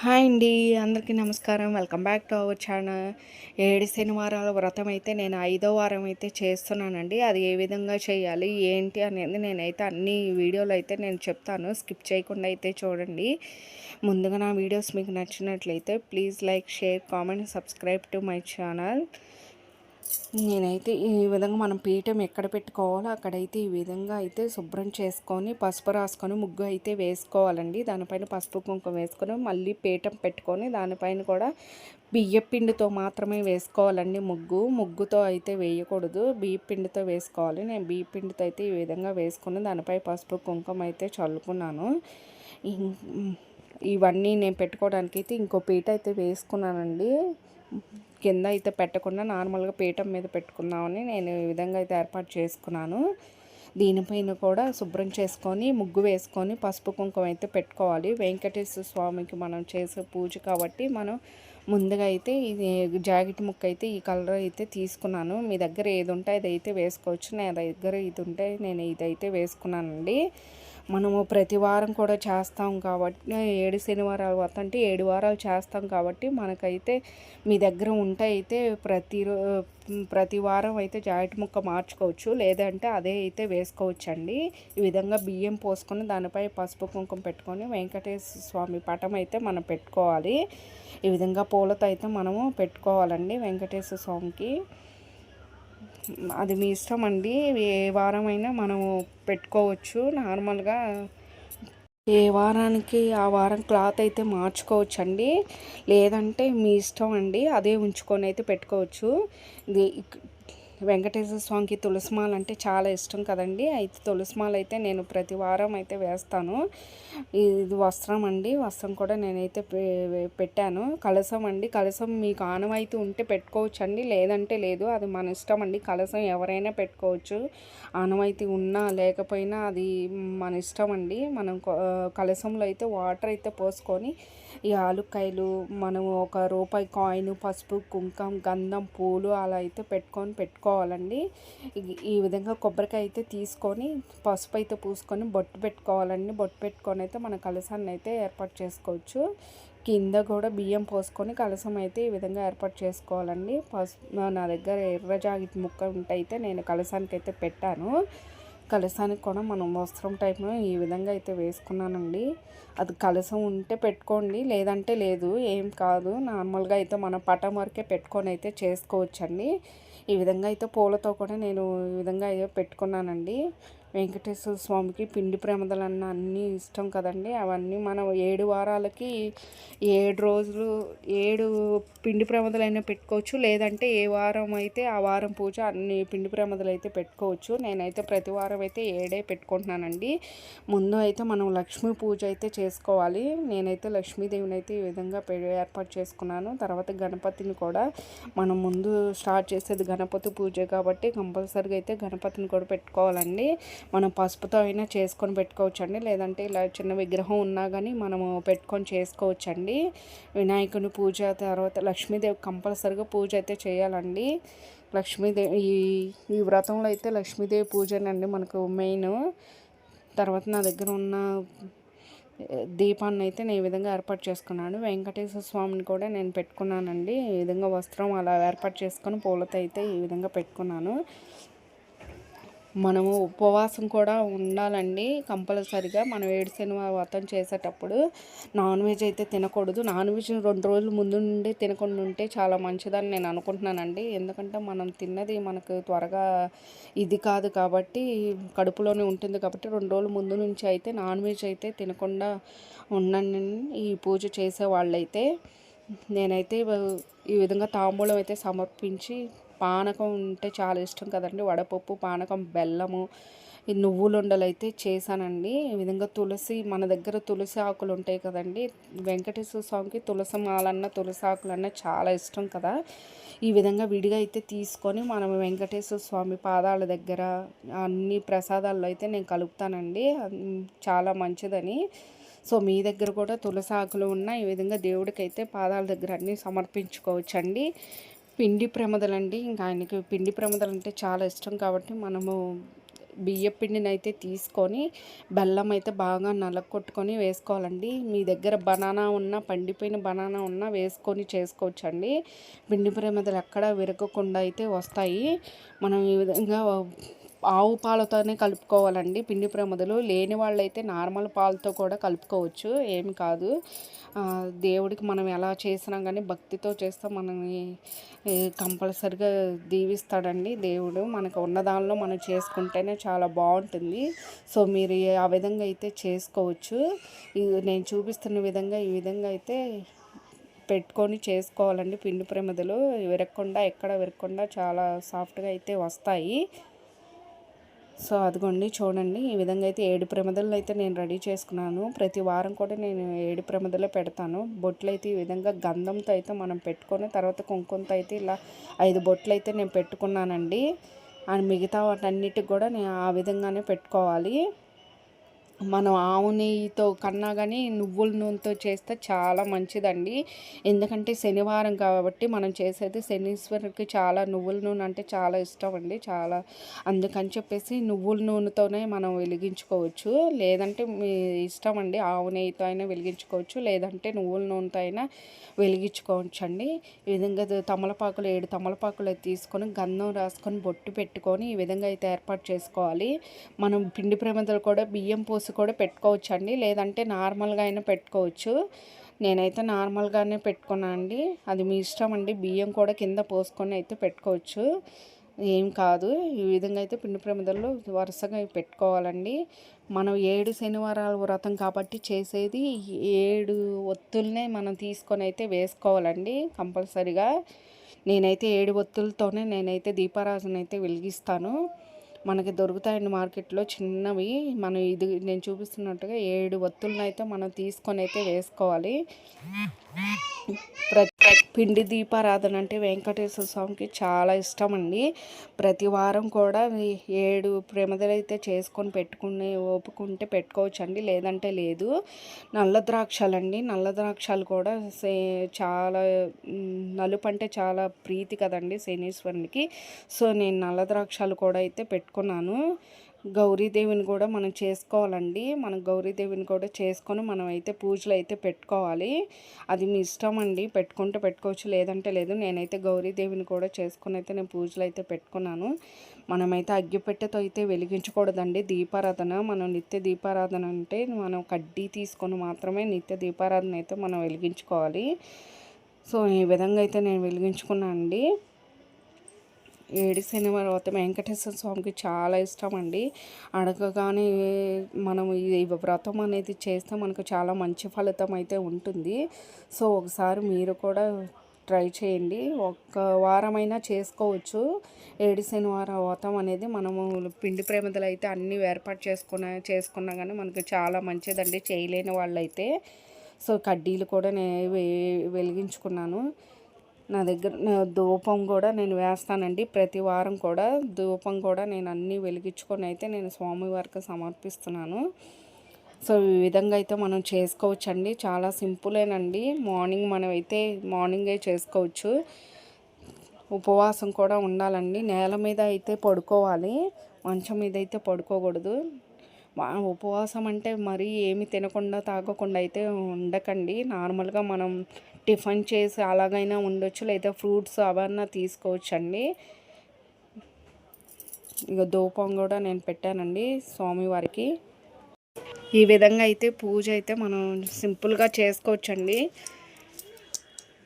Hi అండి అందరికీ నమస్కారం. Welcome back to our channel. ఏడు శనివారాల వ్రతం అయితే నేను ఐదో వారం అయితే చేస్తున్నానండి. అది ఏ విధంగా చేయాలి ఏంటి అనేది నేనైతే అన్ని వీడియోలు అయితే నేను చెప్తాను. స్కిప్ చేయకుండా అయితే చూడండి. ముందుగా నా వీడియోస్ మీకు నచ్చినట్లయితే please like share comment subscribe to my channel. నేనైతే ఈ విధంగా మనం పీఠం ఎక్కడ పెట్టుకోవాలో అక్కడైతే ఈ విధంగా అయితే శుభ్రం చేసుకొని పసుపు రాసుకొని ముగ్గు అయితే వేసుకోవాలండి. దానిపైన పసుపు కుంకుమ వేసుకొని మళ్ళీ పీఠం పెట్టుకొని దానిపైన కూడా బియ్యపిండితో మాత్రమే వేసుకోవాలండి ముగ్గు. ముగ్గుతో అయితే వేయకూడదు. బియ్యపిండితో వేసుకోవాలి. నేను బియ్యపిండితో అయితే ఈ విధంగా వేసుకుని దానిపై పసుపు కుంకుమ అయితే చల్లుకున్నాను. ఇవన్నీ నేను పెట్టుకోవడానికి అయితే ఇంకో పీట అయితే వేసుకున్నానండి. కింద అయితే పెట్టకుండా నార్మల్గా పీఠం మీద పెట్టుకుందామని నేను ఈ విధంగా అయితే ఏర్పాటు చేసుకున్నాను. దీనిపైన కూడా శుభ్రం చేసుకొని ముగ్గు వేసుకొని పసుపు కుంకుమ అయితే పెట్టుకోవాలి. వెంకటేశ్వర స్వామికి మనం చేసే పూజ కాబట్టి మనం ముందుగా అయితే ఇది జాకెట్ ముక్క అయితే ఈ కలర్ అయితే తీసుకున్నాను. మీ దగ్గర ఏది ఉంటే అది అయితే వేసుకోవచ్చు. నా దగ్గర ఇది ఉంటే నేను ఇదైతే వేసుకున్నానండి. మనము ప్రతి వారం కూడా చేస్తాం కాబట్టి ఏడు శనివారాలు అంటే ఏడు వారాలు చేస్తాం కాబట్టి మనకైతే మీ దగ్గర ఉంటే అయితే ప్రతి ప్రతి వారం అయితే జాయింట్ ముక్క మార్చుకోవచ్చు. లేదంటే అదే అయితే వేసుకోవచ్చండి. ఈ విధంగా బియ్యం పోసుకొని దానిపై పసుపు కుంకుమ పెట్టుకొని వెంకటేశ్వర స్వామి పటం అయితే మనం పెట్టుకోవాలి. ఈ విధంగా పూలతో అయితే మనము పెట్టుకోవాలండి వెంకటేశ్వర స్వామికి. అది మీ ఇష్టం అండి. ఏ వారమైనా మనము పెట్టుకోవచ్చు నార్మల్గా. ఏ వారానికి ఆ వారం క్లాత్ అయితే మార్చుకోవచ్చు అండి లేదంటే మీ ఇష్టం అండి అదే ఉంచుకొని అయితే పెట్టుకోవచ్చు. వెంకటేశ్వర స్వామికి తులసిమాల అంటే చాలా ఇష్టం కదండి. అయితే తులసిమాల అయితే నేను ప్రతి వారం అయితే వేస్తాను. ఇది వస్త్రం అండి. వస్త్రం కూడా నేనైతే పెట్టాను. కలసం అండి. కలసం మీకు ఆనవాయితీ ఉంటే పెట్టుకోవచ్చు అండి లేదంటే లేదు. అది మన ఇష్టం అండి. కలసం ఎవరైనా పెట్టుకోవచ్చు. ఆనవాయితీ ఉన్నా లేకపోయినా అది మన ఇష్టం అండి. మనం కలసంలో అయితే వాటర్ అయితే పోసుకొని ఈ ఆలుకాయలు మనం ఒక రూపాయి కాయిన్ పసుపు కుంకం గంధం పూలు అలా అయితే పెట్టుకొని పెట్టుకో పెట్టుకోవాలండి. ఈ విధంగా కొబ్బరికాయ అయితే తీసుకొని పసుపు అయితే పూసుకొని బొట్టు పెట్టుకోవాలండి. బొట్టు పెట్టుకొని అయితే మన కలసాన్ని అయితే ఏర్పాటు చేసుకోవచ్చు. కింద కూడా బియ్యం పోసుకొని కలసం అయితే ఈ విధంగా ఏర్పాటు చేసుకోవాలండి. పసుపు నా దగ్గర ఎర్ర జాగిట్ ముక్క ఉంటే అయితే నేను కలసానికి అయితే పెట్టాను. కలసానికి కూడా మనం వస్త్రం టైప్ను ఈ విధంగా అయితే వేసుకున్నానండి. అది కలసం ఉంటే పెట్టుకోండి లేదంటే లేదు ఏం కాదు. నార్మల్గా అయితే మన పటం వరకే పెట్టుకొని అయితే చేసుకోవచ్చండి. ఈ విధంగా అయితే పూలతో కూడా నేను ఈ విధంగా అయితే పెట్టుకున్నానండి. వెంకటేశ్వర స్వామికి పిండి ప్రమదలన్న అన్నీ ఇష్టం కదండి. అవన్నీ మనం ఏడు వారాలకి ఏడు రోజులు ఏడు పిండి ప్రమదలైనా పెట్టుకోవచ్చు. లేదంటే ఏ వారం అయితే ఆ వారం పూజ అన్ని పిండి ప్రమదలు అయితే పెట్టుకోవచ్చు. నేనైతే ప్రతి వారం అయితే ఏడే పెట్టుకుంటున్నానండి. ముందు అయితే మనం లక్ష్మీ పూజ అయితే చేసుకోవాలి. నేనైతే లక్ష్మీదేవిని అయితే ఈ విధంగా ఏర్పాటు చేసుకున్నాను. తర్వాత గణపతిని కూడా మనం ముందు స్టార్ట్ చేసేది గణపతి పూజ కాబట్టి కంపల్సరీగా అయితే గణపతిని కూడా పెట్టుకోవాలండి. మనం పసుపుతో అయినా చేసుకొని పెట్టుకోవచ్చు అండి లేదంటే ఇలా చిన్న విగ్రహం ఉన్నా కానీ మనము పెట్టుకొని చేసుకోవచ్చు అండి వినాయకుని పూజ తర్వాత లక్ష్మీదేవి కంపల్సరిగా పూజ అయితే చేయాలండి. లక్ష్మీదేవి ఈ ఈ వ్రతంలో అయితే లక్ష్మీదేవి పూజనండి మనకు మెయిన్ తర్వాత నా దగ్గర ఉన్న దీపాన్ని అయితే నేను ఈ విధంగా ఏర్పాటు చేసుకున్నాను. వెంకటేశ్వర స్వామిని కూడా నేను పెట్టుకున్నానండి. ఈ విధంగా వస్త్రం అలా ఏర్పాటు చేసుకొని పూలతో అయితే ఈ విధంగా పెట్టుకున్నాను. మనము ఉపవాసం కూడా ఉండాలండి కంపల్సరిగా. మనం ఏడు శనివారం వ్రతం చేసేటప్పుడు నాన్ వెజ్ అయితే తినకూడదు. నాన్ వెజ్ రెండు రోజుల ముందు నుండి తినకుండా ఉంటే చాలా మంచిదని నేను అనుకుంటున్నానండి. ఎందుకంటే మనం తిన్నది మనకు త్వరగా ఇది కాదు కాబట్టి కడుపులోనే ఉంటుంది కాబట్టి రెండు రోజుల ముందు నుంచి అయితే నాన్ వెజ్ అయితే తినకుండా ఉండండి. ఈ పూజ చేసే వాళ్ళైతే నేనైతే ఈ విధంగా తాంబూలం అయితే సమర్పించి పానకం ఉంటే చాలా ఇష్టం కదండి. వడపప్పు పానకం బెల్లము ఈ నువ్వులుండలు అయితే చేశానండి. ఈ విధంగా తులసి మన దగ్గర తులసి ఆకులు ఉంటాయి కదండి. వెంకటేశ్వర స్వామికి తులసి మాలన్న తులసి ఆకులన్న చాలా ఇష్టం కదా. ఈ విధంగా విడిగా అయితే తీసుకొని మనం వెంకటేశ్వర స్వామి పాదాల దగ్గర అన్ని ప్రసాదాల్లో అయితే నేను కలుపుతానండి. చాలా మంచిదని. సో మీ దగ్గర కూడా తులసి ఆకులు ఉన్న ఈ విధంగా దేవుడికి అయితే పాదాల దగ్గర అన్నీ సమర్పించుకోవచ్చండి. పిండి ప్రమదలండి. ఇంకా ఆయనకి పిండి ప్రమదలు అంటే చాలా ఇష్టం కాబట్టి మనము బియ్య పిండిని అయితే తీసుకొని బెల్లం అయితే బాగా నలగొట్టుకొని వేసుకోవాలండి. మీ దగ్గర బనానా ఉన్న పండిపోయిన బనానా ఉన్నా వేసుకొని చేసుకోవచ్చండి. పిండి ప్రమదలు ఎక్కడ విరగకుండా అయితే వస్తాయి. మనం ఈ విధంగా ఆవు పాలతోనే కలుపుకోవాలండి. పిండి ప్రమదలు లేని వాళ్ళైతే నార్మల్ పాలతో కూడా కలుపుకోవచ్చు. ఏమి కాదు. దేవుడికి మనం ఎలా చేసినా కానీ భక్తితో చేస్తే మనని కంపల్సరిగా దీవిస్తాడండి దేవుడు. మనకు ఉన్న దానిలో మనం చేసుకుంటేనే చాలా బాగుంటుంది. సో మీరు ఆ విధంగా అయితే చేసుకోవచ్చు. నేను చూపిస్తున్న విధంగా ఈ విధంగా అయితే పెట్టుకొని చేసుకోవాలండి. పిండి ప్రమిదలు విరగకుండా ఎక్కడ విరగకుండా చాలా సాఫ్ట్గా అయితే వస్తాయి. సో అదిగోండి చూడండి. ఈ విధంగా అయితే ఏడు ప్రమదలు అయితే నేను రెడీ చేసుకున్నాను. ప్రతి వారం కూడా నేను ఏడు ప్రమదలే పెడతాను. బొట్లు అయితే ఈ విధంగా గంధంతో అయితే మనం పెట్టుకొని తర్వాత కుంకుమతో అయితే ఇలా ఐదు బొట్లు అయితే నేను పెట్టుకున్నానండి. అండ్ మిగతా వాటన్నిటికి కూడా నేను ఆ విధంగానే పెట్టుకోవాలి. మనం ఆవు నెయ్యితో కన్నా కానీ నువ్వుల నూనెతో చేస్తే చాలా మంచిదండి. ఎందుకంటే శనివారం కాబట్టి మనం చేసేది శనీశ్వరికి చాలా నువ్వుల నూనె అంటే చాలా ఇష్టం అండి. చాలా అందుకని చెప్పేసి నువ్వుల నూనెతోనే మనం వెలిగించుకోవచ్చు. లేదంటే మీ ఇష్టం అండి ఆవు నెయ్యితో అయినా వెలిగించుకోవచ్చు. లేదంటే నువ్వుల నూనెతో అయినా వెలిగించుకోవచ్చు అండి ఈ విధంగా తమలపాకులు ఏడు తమలపాకులు తీసుకొని గంధం రాసుకొని బొట్టు పెట్టుకొని ఈ విధంగా అయితే ఏర్పాటు చేసుకోవాలి. మనం పిండి ప్రమిదలు కూడా బియ్యం పోసి కూడా పెట్టుకోవచ్చు అండి లేదంటే నార్మల్గా అయినా పెట్టుకోవచ్చు. నేనైతే నార్మల్గానే పెట్టుకున్నా అండి. అది మీ ఇష్టం అండి. బియ్యం కూడా కింద పోసుకొని అయితే పెట్టుకోవచ్చు. ఏం కాదు. ఈ విధంగా అయితే పిండి ప్రమిదల్లో వరుసగా పెట్టుకోవాలండి. మనం ఏడు శనివారాల వ్రతం కాబట్టి చేసేది ఏడు ఒత్తుల్నే మనం తీసుకొని అయితే వేసుకోవాలండి కంపల్సరిగా. నేనైతే ఏడు ఒత్తులతోనే నేనైతే దీపారాజునైతే వెలిగిస్తాను. మనకి దొరుకుతాయండి మార్కెట్లో చిన్నవి. మనం ఇది నేను చూపిస్తున్నట్టుగా ఏడు వత్తులను అయితే మనం తీసుకొని అయితే వేసుకోవాలి. ప్రతి పిండి దీపారాధన అంటే వెంకటేశ్వర స్వామికి చాలా ఇష్టం అండి ప్రతి వారం కూడా ఏడు ప్రేమదలైతే అయితే చేసుకొని పెట్టుకునే ఓపుకుంటే పెట్టుకోవచ్చు అండి లేదంటే లేదు. నల్ల ద్రాక్షలండి. నల్ల ద్రాక్షలు కూడా సే చాలా నలుపు అంటే చాలా ప్రీతి కదండి శనీశ్వరునికి. సో నేను నల్ల ద్రాక్షలు కూడా అయితే పెట్టుకున్నాను. గౌరీదేవిని కూడా మనం చేసుకోవాలండి. మనం గౌరీదేవిని కూడా చేసుకొని మనం అయితే పూజలు అయితే పెట్టుకోవాలి. అది మీ ఇష్టం అండి. పెట్టుకుంటే పెట్టుకోవచ్చు. లేదంటే లేదు. నేనైతే గౌరీదేవిని కూడా చేసుకొని అయితే నేను పూజలు అయితే పెట్టుకున్నాను. మనమైతే అగ్గిపెట్టెతో అయితే వెలిగించకూడదండి. దీపారాధన. మనం నిత్య దీపారాధన అంటే మనం కడ్డీ తీసుకొని మాత్రమే నిత్య దీపారాధన అయితే మనం వెలిగించుకోవాలి. సో ఈ విధంగా అయితే నేను వెలిగించుకున్నాను అండి. ఏడు శనివారం వ్రతం వెంకటేశ్వర స్వామికి చాలా ఇష్టం అండి అడగగానే మనం ఈ వ్రతం అనేది చేస్తే మనకు చాలా మంచి ఫలితం అయితే ఉంటుంది. సో ఒకసారి మీరు కూడా ట్రై చేయండి. ఒక్క వారమైనా చేసుకోవచ్చు. ఏడు శనివారం వ్రతం అనేది మనము పిండి ప్రేమతలు అయితే అన్నీ ఏర్పాటు చేసుకున్న చేసుకున్నా కానీ మనకు చాలా మంచిదండి. చేయలేని వాళ్ళైతే. సో కడ్డీలు కూడా నేను వెలిగించుకున్నాను. నా దగ్గర ధూపం కూడా నేను వేస్తానండి. ప్రతి వారం కూడా ధూపం కూడా నేను అన్నీ వెలిగించుకొని అయితే నేను స్వామివారికి సమర్పిస్తున్నాను. సో ఈ విధంగా అయితే మనం చేసుకోవచ్చండి. చాలా సింపులేనండి. మార్నింగ్ మనం అయితే మార్నింగే చేసుకోవచ్చు. ఉపవాసం కూడా ఉండాలండి. నేల మీద అయితే పడుకోవాలి. మంచం మీద అయితే పడుకోకూడదు. ఉపవాసం అంటే మరీ ఏమి తినకుండా తాగకుండా అయితే ఉండకండి. నార్మల్గా మనం టిఫిన్ చేసి అలాగైనా ఉండొచ్చు లేదా ఫ్రూట్స్ అవన్నా తీసుకోవచ్చు అండి ఇక ధూపం కూడా నేను పెట్టానండి స్వామివారికి. ఈ విధంగా అయితే పూజ అయితే మనం సింపుల్గా చేసుకోవచ్చండి.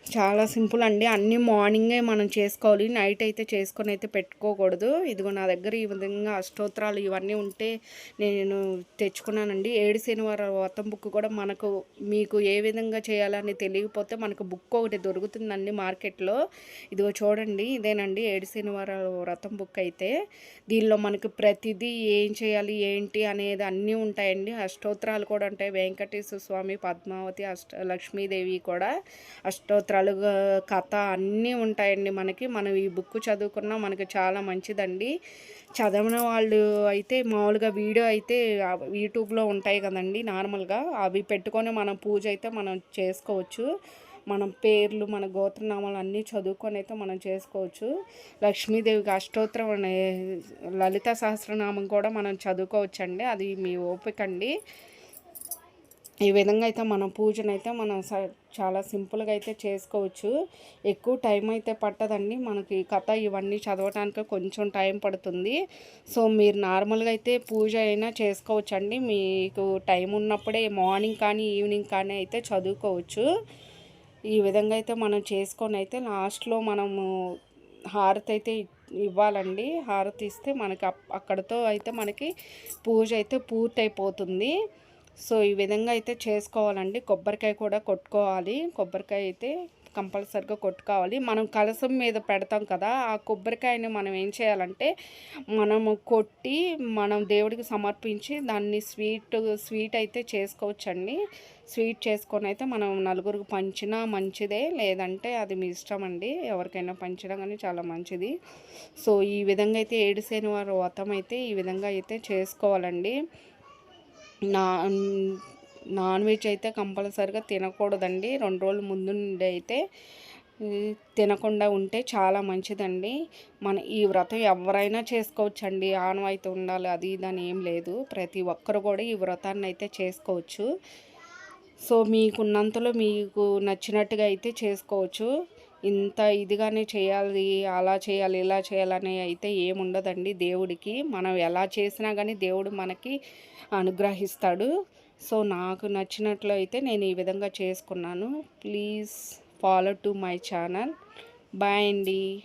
చాలా సింపుల్ అండి. అన్నీ మార్నింగే మనం చేసుకోవాలి. నైట్ అయితే చేసుకొని అయితే పెట్టుకోకూడదు. ఇదిగో నా దగ్గర ఈ విధంగా అష్టోత్తరాలు ఇవన్నీ ఉంటే నేను తెచ్చుకున్నానండి. ఏడు శనివారం వ్రతం బుక్ కూడా మనకు మీకు ఏ విధంగా చేయాలని తెలియకపోతే మనకు బుక్ ఒకటి దొరుకుతుందండి మార్కెట్లో. ఇదిగో చూడండి ఇదేనండి ఏడు శనివారాల వ్రతం బుక్ అయితే. దీనిలో మనకు ప్రతిదీ ఏం చేయాలి ఏంటి అనేది అన్నీ ఉంటాయండి. అష్టోత్తరాలు కూడా ఉంటాయి. వెంకటేశ్వర స్వామి పద్మావతి అష్ట లక్ష్మీదేవి కూడా అష్టోత్తర నాలుగు కథ అన్నీ ఉంటాయండి మనకి. మనం ఈ బుక్ చదువుకున్నా మనకి చాలా మంచిదండి. చదవని వాళ్ళు అయితే మామూలుగా వీడియో అయితే యూట్యూబ్లో ఉంటాయి కదండి నార్మల్గా. అవి పెట్టుకొని మనం పూజ అయితే మనం చేసుకోవచ్చు. మనం పేర్లు మన గోత్రనామాలు అన్నీ చదువుకొని అయితే మనం చేసుకోవచ్చు. లక్ష్మీదేవికి అష్టోత్తరం అనే లలిత సహస్రనామం కూడా మనం చదువుకోవచ్చండి. అది మీ ఓపిక అండి ఈ విధంగా అయితే మనం పూజనైతే మనం చాలా సింపుల్గా అయితే చేసుకోవచ్చు. ఎక్కువ టైం అయితే పట్టదండి. మనకి కథ ఇవన్నీ చదవటానికి కొంచెం టైం పడుతుంది. సో మీరు నార్మల్గా అయితే పూజ అయినా చేసుకోవచ్చండి. మీకు టైం ఉన్నప్పుడే మార్నింగ్ కానీ ఈవినింగ్ కానీ అయితే చదువుకోవచ్చు. ఈ విధంగా అయితే మనం చేసుకొని అయితే లాస్ట్లో మనము హారతి అయితే ఇవ్వాలండి. హారతి ఇస్తే మనకి అక్కడతో అయితే మనకి పూజ అయితే పూర్తయిపోతుంది. సో ఈ విధంగా అయితే చేసుకోవాలండి. కొబ్బరికాయ కూడా కొట్టుకోవాలి. కొబ్బరికాయ అయితే కంపల్సరిగా కొట్టుకోవాలి. మనం కలసం మీద పెడతాం కదా ఆ కొబ్బరికాయని మనం ఏం చేయాలంటే మనము కొట్టి మనం దేవుడికి సమర్పించి దాన్ని స్వీట్ స్వీట్ అయితే చేసుకోవచ్చండి. స్వీట్ చేసుకొని అయితే మనం నలుగురికి పంచినా మంచిదే. లేదంటే అది మీ ఇష్టం అండి. ఎవరికైనా పంచడం కానీ చాలా మంచిది. సో ఈ విధంగా అయితే ఏడు శనివారం వ్రతం అయితే ఈ విధంగా అయితే చేసుకోవాలండి. నా నాన్ వెజ్ అయితే కంపల్సరిగా తినకూడదండి. రెండు రోజుల ముందు నుండి అయితే తినకుండా ఉంటే చాలా మంచిదండి. మన ఈ వ్రతం ఎవరైనా చేసుకోవచ్చండి. ఆనవాయితీ ఉండాలి అది ఇది అని ఏం లేదు. ప్రతి ఒక్కరు కూడా ఈ వ్రతాన్ని అయితే చేసుకోవచ్చు. సో మీకున్నంతలో మీకు నచ్చినట్టుగా అయితే చేసుకోవచ్చు. ఇంత ఇదిగానే చేయాలి అలా చేయాలి ఇలా చేయాలని అయితే ఏముండదండి. దేవుడికి మనం ఎలా చేసినా కానీ దేవుడు మనకి అనుగ్రహిస్తాడు. సో నాకు నచ్చినట్లు అయితే నేను ఈ విధంగా చేసుకున్నాను. Please follow to my channel. Bye అండి.